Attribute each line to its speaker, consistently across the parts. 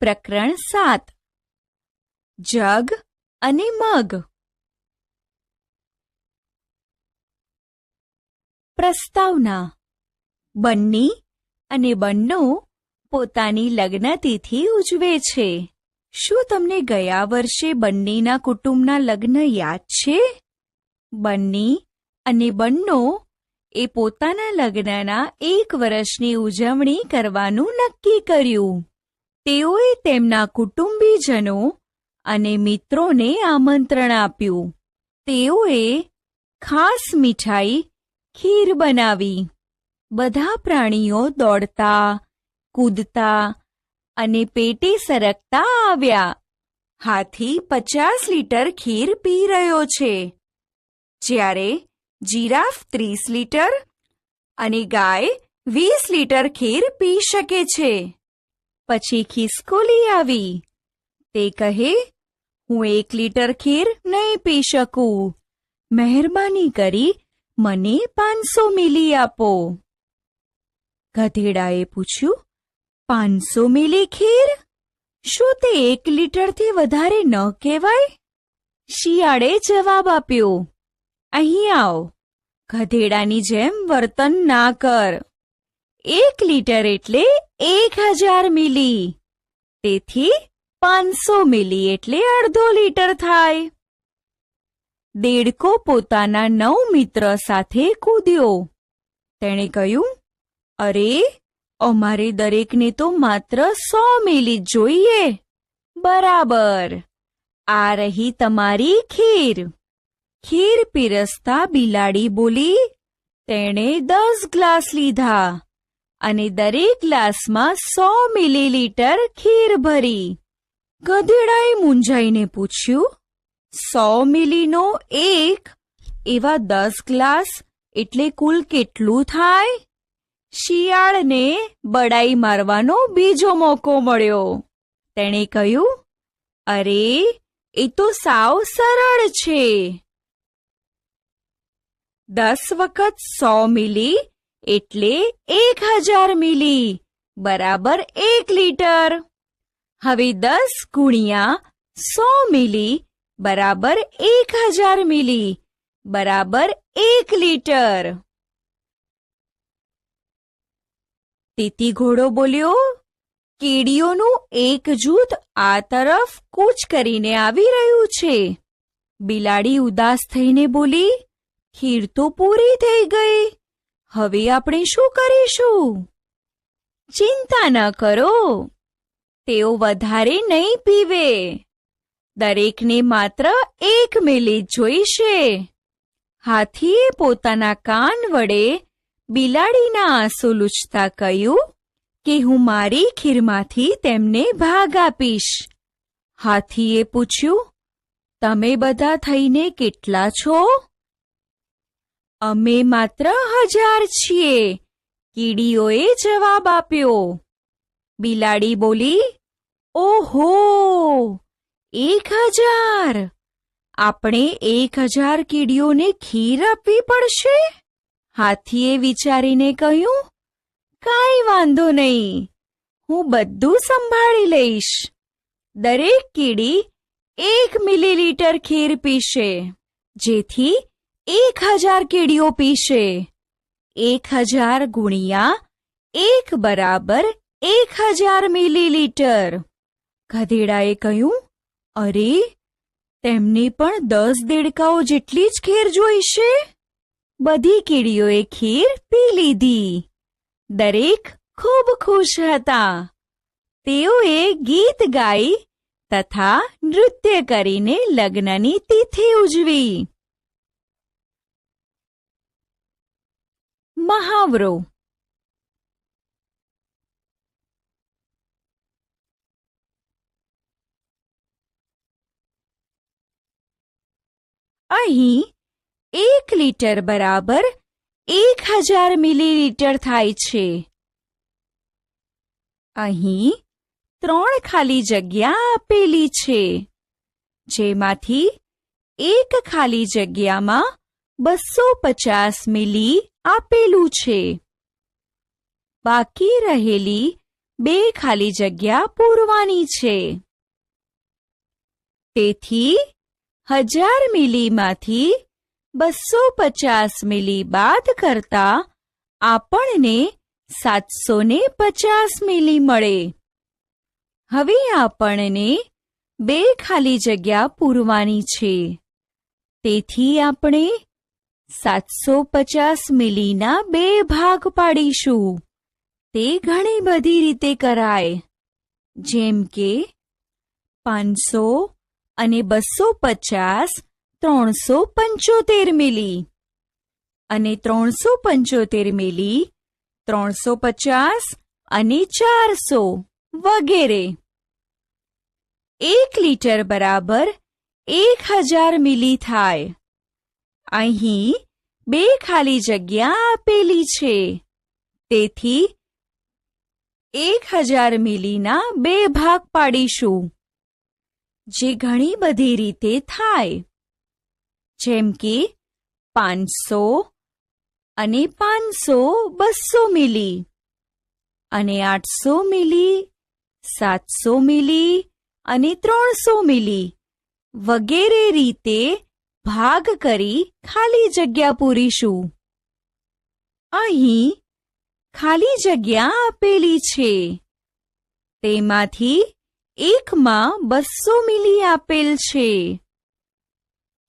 Speaker 1: પ્રકરણ સાત. જગ અને મગ. પ્રસ્તાવના. બન્ની અને બન્નો પોતાની લગ્નતિથિ ઉજવે છે. શું તમને ગયા વર્ષે બંનીના કુટુંબના લગ્ન યાદ છે? બન્ની અને બન્નો એ પોતાના લગ્નના એક વર્ષની ઉજવણી કરવાનું નક્કી કર્યું. તેઓએ તેમના કુટુંબીજનો અને મિત્રોને આમંત્રણ આપ્યું. તેઓએ ખાસ મીઠાઈ, ખીર બનાવી. બધા પ્રાણીઓ દોડતા, કૂદતા અને પેટે સરકતા આવ્યા. હાથી પચાસ લીટર ખીર પી રહ્યો છે. જ્યારે જીરાફ ત્રીસ લીટર અને ગાય વીસ લીટર ખીર પી શકે છે. પછી ખિસકોલી આવી. તે કહે, હું એક લીટર ખીર નહીં પી શકું. મહેરબાની કરી મને પાંચસો મિલી આપો. ગધેડાએ પૂછ્યું, પાંચસો મિલી ખીર? શું તે એક લીટરથી વધારે ન કહેવાય? શિયાળે જવાબ આપ્યો, અહીં આવ. ગધેડાની જેમ વર્તન ના કર. એક લીટર એટલે એક હજાર મિલી. તેથી પાંચસો મિલી એટલે અડધો લીટર થાય. દેડકો પોતાના નવ મિત્ર સાથે કૂદ્યો. તેણે કહ્યું, અરે, અમારે દરેકને તો માત્ર સો મિલી જોઈએ. બરાબર. આ રહી તમારી ખીર. ખીર પીરસતા બિલાડી બોલી, તેણે દસ ગ્લાસ લીધા. અને દરેક ગ્લાસમાં સો મિલીલીટર ખીર ભરી. ગધેડાએ મૂંઝાઈને પૂછ્યું, સો મિલીનો એક? એવા દસ ગ્લાસ એટલે કુલ કેટલું થાય? શિયાળને બડાઈ મારવાનો બીજો મોકો મળ્યો. તેણે કહ્યું, અરે, એ તો સાવ સરળ છે. દસ વખત સો મિલી એટલે એક હજાર મિલી. બરાબર એક લીટર. હવે દસ ગુણ્યા સો મિલી, બરાબર એક હજાર મિલી, બરાબર એક લીટર. તીતી ઘોડો બોલ્યો, કીડીઓનું એક જૂથ આ તરફ કૂચ કરીને આવી રહ્યું છે. બિલાડી ઉદાસ થઈને બોલી, ખીર તો પૂરી થઈ ગઈ. હવે આપણે શું કરીશું? ચિંતા ન કરો. તેઓ વધારે નહીં પીવે. દરેકને માત્ર એક મિલી જોઈશે. હાથીએ પોતાના કાન વડે બિલાડીના આંસુ લૂછતા કહ્યું કે હું મારી ખીરમાંથી તેમને ભાગ આપીશ. હાથીએ પૂછ્યું, તમે બધા થઈને કેટલા છો? અમે માત્ર હજાર છીએ. કીડીઓએ જવાબ આપ્યો. બિલાડી બોલી, ઓહો, એક હજાર. આપણે એક હજાર કીડીઓને ખીર આપવી પડશે? હાથીએ વિચારીને કહ્યું, કાંઈ વાંધો નહીં. હું બધું સંભાળી લઈશ. દરેક કીડી એક મિલીલીટર ખીર પીશે. જેથી એક હજાર કીડીઓ પીશે. એક હજાર ગુણ્યા એક બરાબર એક હજાર મિલીલીટર. ગધેડાએ કહ્યું, અરે, તેમને પણ દસ દેડકાઓ જેટલી જ ખીર જોઈશે? બધી કીડીઓએ ખીર પી લીધી. દરેક ખૂબ ખુશ હતા. તેઓએ ગીત ગાઈ તથા નૃત્ય કરીને લગ્નની તિથિ ઉજવી. મહાવરો. અહીં એક લીટર બરાબર એક હજાર મિલીલીટર થાય છે. અહીં ત્રણ ખાલી જગ્યા આપેલી છે. જેમાંથી એક ખાલી જગ્યામાં બસો પચાસ મિલી આપેલું છે. બાકી રહેલી બે ખાલી જગ્યા પૂરવાની છે. તેથી હજાર મિલીમાંથી બસો પચાસ મિલી બાદ કરતા આપણને સાતસો ને પચાસ મિલી મળે. હવે આપણને બે ખાલી જગ્યા પૂરવાની છે. તેથી આપણે સાતસો પચાસ મિલીના બે ભાગ પાડીશું. તે ઘણી બધી રીતે કરાય. જેમ કે, પાંચસો અને બસો પચાસ ત્રણસો પંચોતેર મિલી. અને ત્રણસો પંચોતેર મિલી ત્રણસો પચાસ અને ચારસો વગેરે. એક લીટર બરાબર એક હજાર મિલી થાય. અહીં બે ખાલી જગ્યા આપેલી છે. તેથી એક હજાર મિલીના બે ભાગ પાડીશું, જે ઘણી બધી રીતે થાય. જેમ કે પાંચસો અને પાંચસો બસો મિલી અને આઠસો મિલી, સાતસો મિલી અને ત્રણસો મિલી વગેરે રીતે ભાગ કરી ખાલી જગ્યા પૂરીશું. અહીં ખાલી જગ્યા આપેલી છે. તેમાંથી એકમાં બસો મિલી આપેલ છે.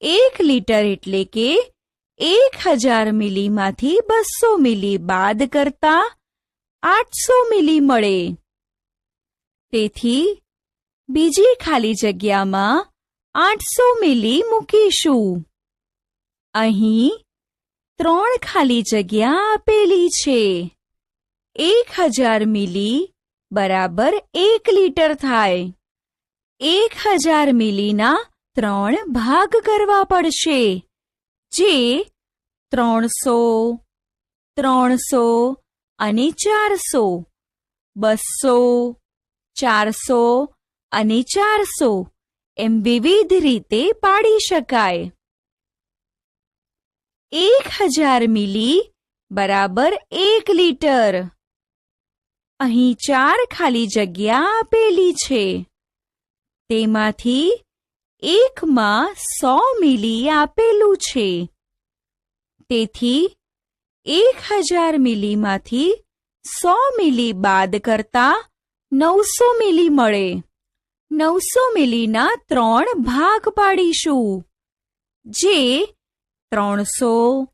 Speaker 1: એક લીટર એટલે કે એક હજાર મિલીમાંથી બસો મિલી બાદ કરતા આઠસો મિલી મળે. તેથી બીજી ખાલી જગ્યામાં આઠસો મિલી મૂકીશું. અહીં ત્રણ ખાલી જગ્યા આપેલી છે. એક હજાર મિલી બરાબર એક લીટર થાય. એક હજાર મિલીના ત્રણ ભાગ કરવા પડશે. જે ત્રણસો ત્રણસો અને ચારસો, બસો, ચારસો અને ચારસો એમ વિવિધ રીતે પાડી શકાય. એક હજાર મિલી બરાબર એક લીટર. અહીં ચાર ખાલી જગ્યા આપેલી છે. તેમાંથી એકમાં સો મિલી આપેલું છે. તેથી એક હજાર મિલીમાંથી સો મિલી બાદ કરતા નવસો મિલી મળે. નવસો મિલીના ત્રણ ભાગ પાડીશું. જે ત્રણસો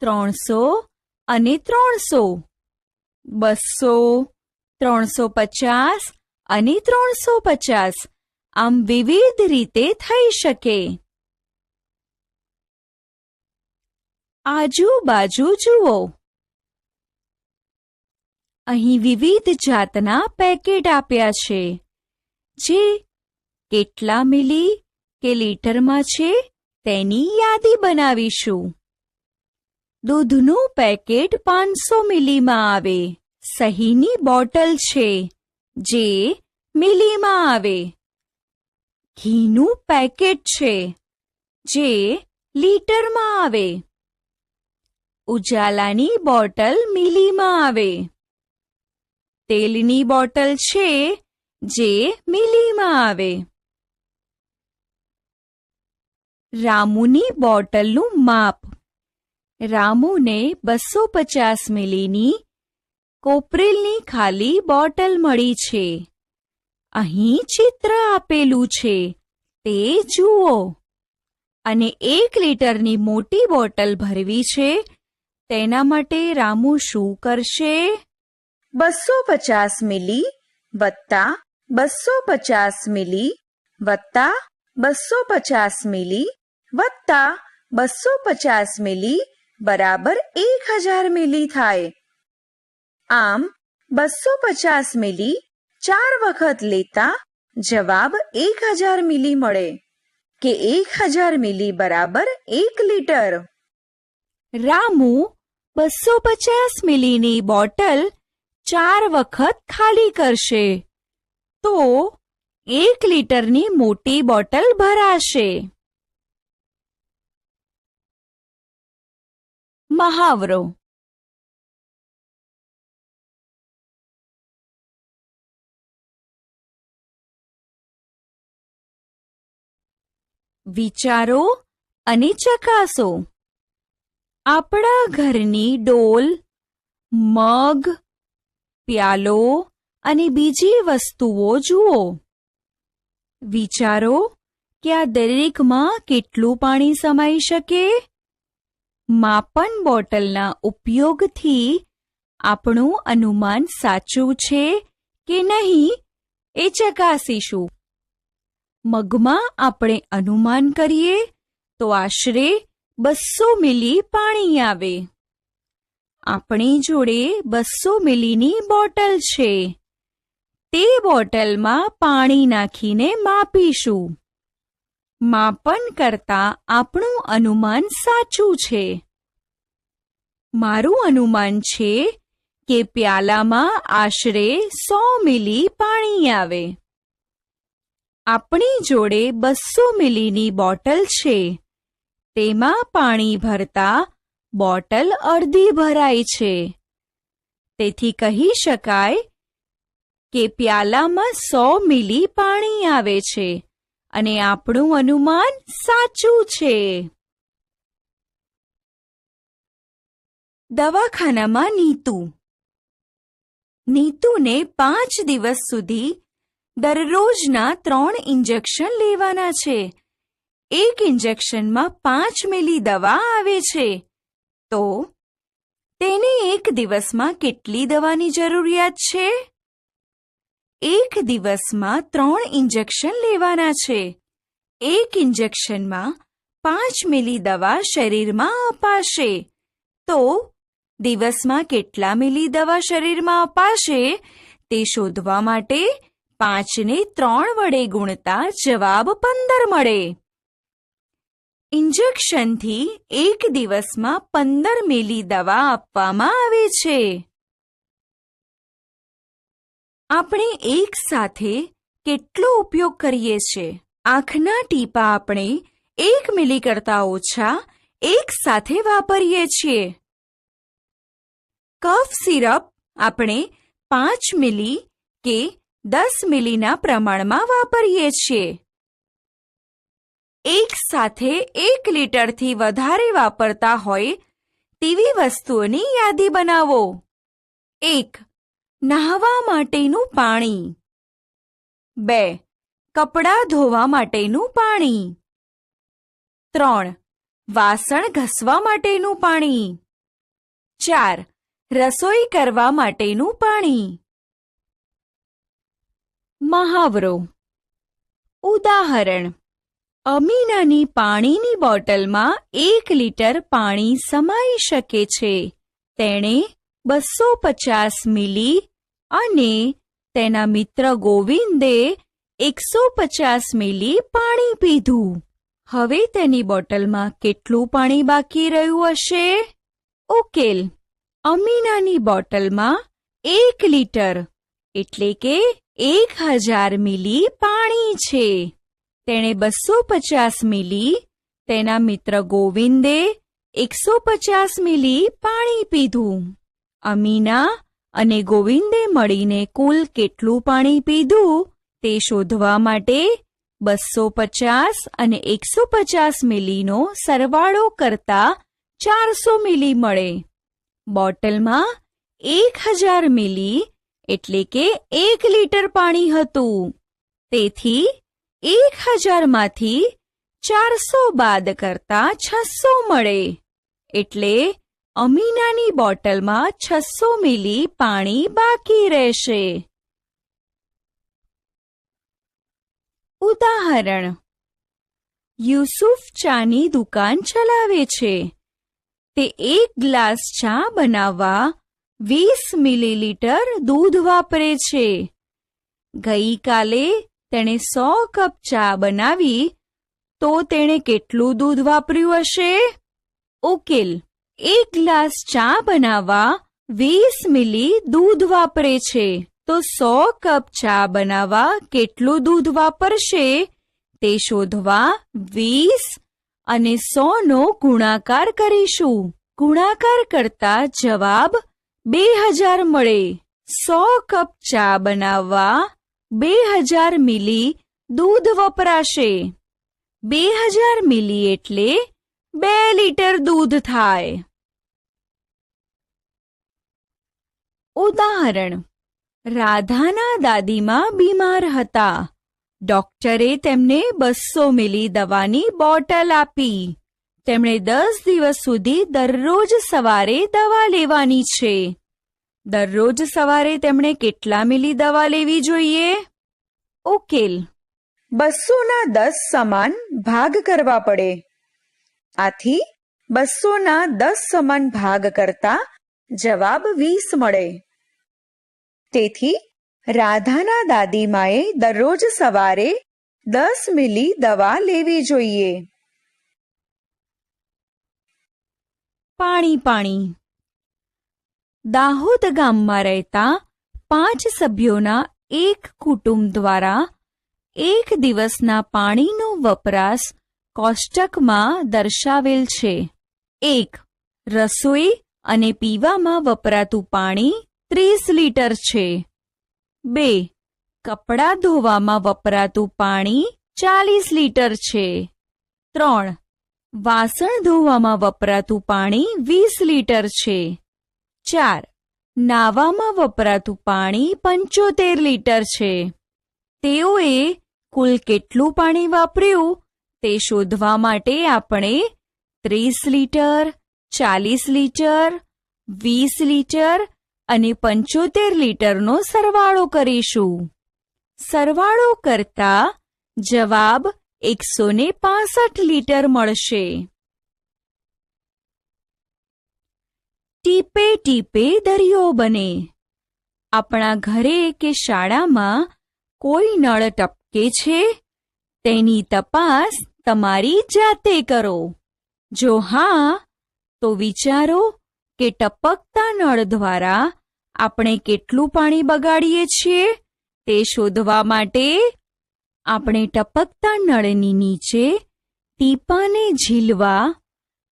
Speaker 1: ત્રણસો અને ત્રણસો. બસો, ત્રણસો પચાસ અને ત્રણસો પચાસ. આમ વિવિધ રીતે થઈ શકે. આજુબાજુ જુઓ. અહીં વિવિધ જાતના પેકેટ આપ્યા છે. જે કેટલા મિલી કે લીટરમાં છે? તેની યાદી બનાવીશું. દૂધનું પેકેટ પાંચસો મિલીમાં આવે. સહીની બોટલ છે, જે મિલીમાં આવે. ઘીનું પેકેટ છે, જે લીટરમાં આવે. ઉજાલાની બોટલ મિલીમાં આવે. તેલની બોટલ છે જે મિલીમાં આવે. રામુની બોટલનું માપ. રામુને બસો પચાસ મિલીની કોપરેલની ખાલી બોટલ મળી છે. અહીં ચિત્ર આપેલું છે. તે જુઓ. અને એક લીટરની મોટી બોટલ ભરવી છે. તેના માટે રામુ શું કરશે?
Speaker 2: બસો પચાસ મિલી વત્તા બસો પચાસ મિલી વત્તા બસો પચાસ મિલી વત્તા બસો પચાસ મિલી બરાબર એક હજાર મિલી થાય આમ બસો પચાસ મિલી ચાર વખત લેતા જવાબ એક હજાર મિલી મળે કે એક હજાર મિલી બરાબર એક લીટર
Speaker 1: રામુ બસો પચાસ મિલીની બોટલ ચાર વખત ખાલી કરશે તો એક લીટરની મોટી બોટલ ભરાશે. મહાવરો. વિચારો અને ચકાસો. આપણા ઘરની ડોલ, મગ, પ્યાલો અને બીજી વસ્તુઓ જુઓ. વિચારો કે આ દરેકમાં કેટલું પાણી સમાઈ શકે? માપન બોટલના ઉપયોગથી આપણું અનુમાન સાચું છે કે નહીં એ ચકાસીશું. મગમાં આપણે અનુમાન કરીએ તો આશરે બસો મિલી પાણી આવે. આપણી જોડે બસો મિલીની બોટલ છે. તે બોટલમાં પાણી નાખીને માપીશું. માપન કરતા આપણું અનુમાન સાચું છે. મારું અનુમાન છે કે પ્યાલામાં આશરે સો મિલી પાણી આવે. આપણી જોડે બસો મિલીની બોટલ છે. તેમાં પાણી ભરતા બોટલ અડધી ભરાય છે. તેથી કહી શકાય કે પ્યાલામાં સો મિલી પાણી આવે છે અને આપણું અનુમાન સાચું છે. દવાખાનામાં નીતુ. નીતુને પાંચ દિવસ સુધી દરરોજના ત્રણ ઇન્જેક્શન લેવાના છે. એક ઇન્જેક્શનમાં પાંચ મિલી દવા આવે છે. તો તેને એક દિવસમાં કેટલી દવાની જરૂરિયાત છે? એક દિવસમાં ત્રણ ઇન્જેક્શન લેવાના છે. એક ઇન્જેક્શનમાં પાંચ મિલી દવા શરીરમાં અપાશે. તો દિવસમાં કેટલા મિલી દવા શરીરમાં અપાશે? તે શોધવા માટે પાંચને ત્રણ વડે ગુણતા જવાબ પંદર મળે. ઇન્જેક્શનથી એક દિવસમાં પંદર મિલી દવા આપવામાં આવે છે. આપણે એક સાથે કેટલો ઉપયોગ કરીએ છીએ? આંખના ટીપા આપણે એક મિલી કરતા ઓછા એક સાથે વાપરીએ છીએ. કફ સિરપ આપણે પાંચ મિલી કે દસ મિલીના પ્રમાણમાં વાપરીએ છીએ. એક સાથે એક લીટરથી વધારે વાપરતા હોય તેવી વસ્તુઓની યાદી બનાવો. એક નહાવા માટેનું પાણી. બે, કપડાં ધોવા માટેનું પાણી. ત્રણ, વાસણ ઘસવા માટેનું પાણી. ચાર, રસોઈ કરવા માટેનું પાણી. મહાવરો. ઉદાહરણ, અમીનાની પાણીની બોટલમાં એક લીટર પાણી સમાઈ શકે છે. તેણે બસો પચાસ મિલી અને તેના મિત્ર ગોવિંદે એકસો પચાસ મિલી પાણી પીધું. હવે તેની બોટલમાં કેટલું પાણી બાકી રહ્યું હશે? ઉકેલ અમીનાની બોટલમાં એક લીટર, એટલે કે એક હજાર મિલી પાણી છે. તેણે બસો પચાસ મિલી તેના મિત્ર ગોવિંદે એકસો પચાસ મિલી પાણી પીધું. અમીના અને ગોવિંદે મળીને કુલ કેટલું પાણી પીધું તે શોધવા માટે બસો પચાસ અને એકસો પચાસ મિલીનો સરવાળો કરતા ચારસો મિલી મળે. બોટલમાં એક હજાર મિલી એટલે કે એક લીટર પાણી હતું. તેથી એક હજારમાંથી ચારસો બાદ કરતા છસો મળે. એટલે અમીનાની બોટલમાં છસો મિલી પાણી બાકી રહેશે. ઉદાહરણ. યુસુફ ચાની દુકાન ચલાવે છે. તે એક ગ્લાસ ચા બનાવવા વીસ મિલીલીટર દૂધ વાપરે છે. ગઈકાલે તેણે સો કપ ચા બનાવી, તો તેણે કેટલું દૂધ વાપર્યું હશે? ઉકેલ. એક ગ્લાસ ચા બનાવવા વીસ મિલી દૂધ વાપરે છે. તો સો કપ ચા બનાવવા કેટલું દૂધ વાપરશે? તે શોધવા વીસ અને સો નો ગુણાકાર કરીશું. ગુણાકાર કરતા જવાબ બે હજાર મળે. સો કપ ચા બનાવવા બે હજાર મિલી દૂધ વપરાશે. બે હજાર મિલી એટલે બે લીટર દૂધ થાય. ઉદાહરણ. રાધાના દાદીમાં બીમાર હતા. ડોક્ટરે તેમને બસો મિલી દવાની બોટલ આપી. તેમણે દસ દિવસ સુધી દરરોજ સવારે દવા લેવાની છે. દરરોજ સવારે તેમણે કેટલા મિલી દવા લેવી જોઈએ? ઉકેલ.
Speaker 2: બસોના દસ સમાન ભાગ કરવા પડે. આથી બસોના દસ સમાન ભાગ કરતા જવાબ વીસ મળે. તેથી રાધાના દાદીમાએ દરરોજ સવારે દસ મિલી દવા લેવી જોઈએ.
Speaker 1: પાણી પાણી. દાહોદ ગામમાં રહેતા પાંચ સભ્યોના એક કુટુંબ દ્વારા એક દિવસના પાણીનો વપરાશ કોષ્ટકમાં દર્શાવેલ છે. એક, રસોઈ અને પીવામાં વપરાતું પાણી ત્રીસ લીટર છે. બે, કપડાં ધોવામાં વપરાતું પાણી ચાલીસ લીટર છે. ત્રણ, વાસણ ધોવામાં વપરાતું પાણી વીસ લીટર છે. ચાર, નાવામાં વપરાતું પાણી પંચોતેર લીટર છે. તેઓએ કુલ કેટલું પાણી વાપર્યું? તે શોધવા માટે આપણે ત્રીસ લીટર, ચાલીસ લીટર, વીસ લીટર અને પંચોતેર લીટરનો સરવાળો કરીશું. સરવાળો કરતા જવાબ એકસો ને પાસઠ લીટર મળશે. ટીપે ટીપે દરિયો બને. આપણા ઘરે કે શાળામાં કોઈ નળ ટપકે છે? તેની તપાસ તમારી જાતે કરો. જો હા, તો વિચારો કે ટપકતા નળ દ્વારા આપણે કેટલું પાણી બગાડીએ છીએ તે શોધવા માટે આપણે ટપકતા નળની નીચે ટીપાને ઝીલવા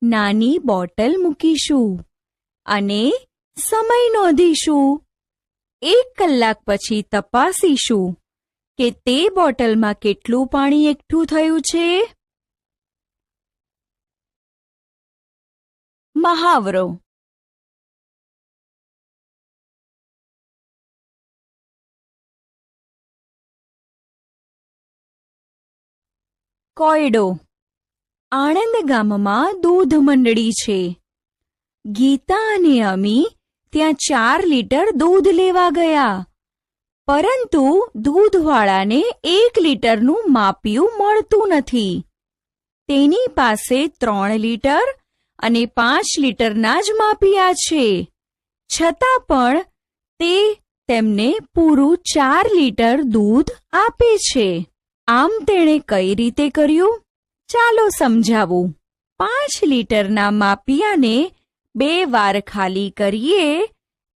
Speaker 1: નાની બોટલ મૂકીશું અને સમય નોંધીશું. એક કલાક પછી તપાસીશું કે તે બોટલમાં કેટલું પાણી એકઠું થયું છે. મહાવરો કોયડો. આણંદ ગામમાં દૂધ મંડળી છે. ગીતા અને અમી ત્યાં ચાર લીટર દૂધ લેવા ગયા. પરંતુ દૂધવાળાને એક લીટરનું માપ્યું મળતું નથી. તેની પાસે ત્રણ લીટર અને પાંચ લીટરના જ માપિયા છે. છતાં પણ તે તેમને પૂરું ચાર લીટર દૂધ આપે છે. આમ તેણે કઈ રીતે કર્યું? ચાલો સમજાવું. પાંચ લીટરના માપિયાને બે વાર ખાલી કરીએ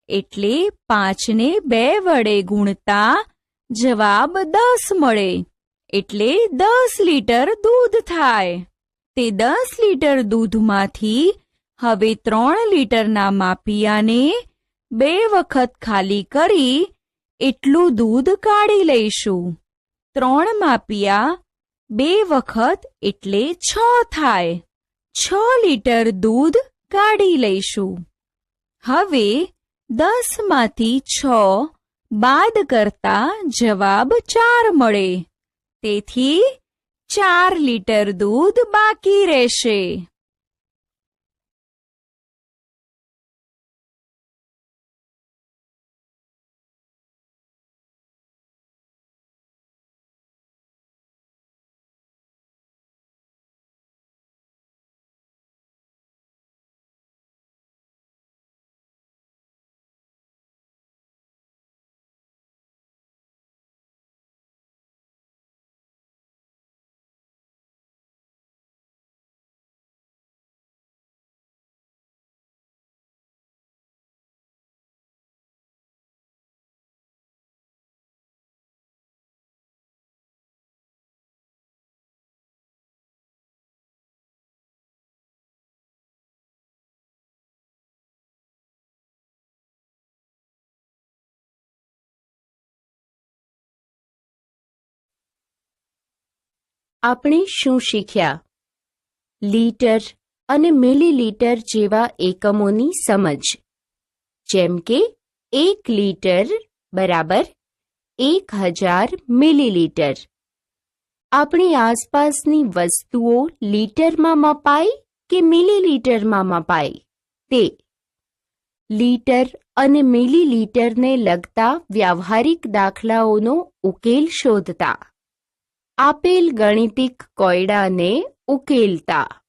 Speaker 1: એટલે પાંચને બે વડે ગુણતા જવાબ દસ મળે એટલે દસ લીટર દૂધ થાય. તે દસ લીટર દૂધમાંથી હવે ત્રણ લીટરના માપિયાને બે વખત ખાલી કરી એટલું દૂધ કાઢી લઈશું. ત્રણ માપિયા બે વખત એટલે છ થાય. છ લીટર દૂધ કાઢી લઈશું. હવે દસમાંથી છ બાદ કરતા જવાબ ચાર મળે. તેથી ચાર લીટર દૂધ બાકી રહેશે.
Speaker 3: આપણે શું શીખ્યા? લીટર અને મિલીલીટર જેવા એકમોની સમજ. જેમ કે, એક લીટર બરાબર એક હજાર મિલીલીટર. આપણી આસપાસની વસ્તુઓ લીટરમાં મપાય કે મિલીલીટરમાં મપાય? તે લીટર અને મિલીલીટરને લગતા વ્યવહારિક દાખલાઓનો ઉકેલ શોધતા. આપેલ ગણિતિક કોયડાને ઉકેલતા.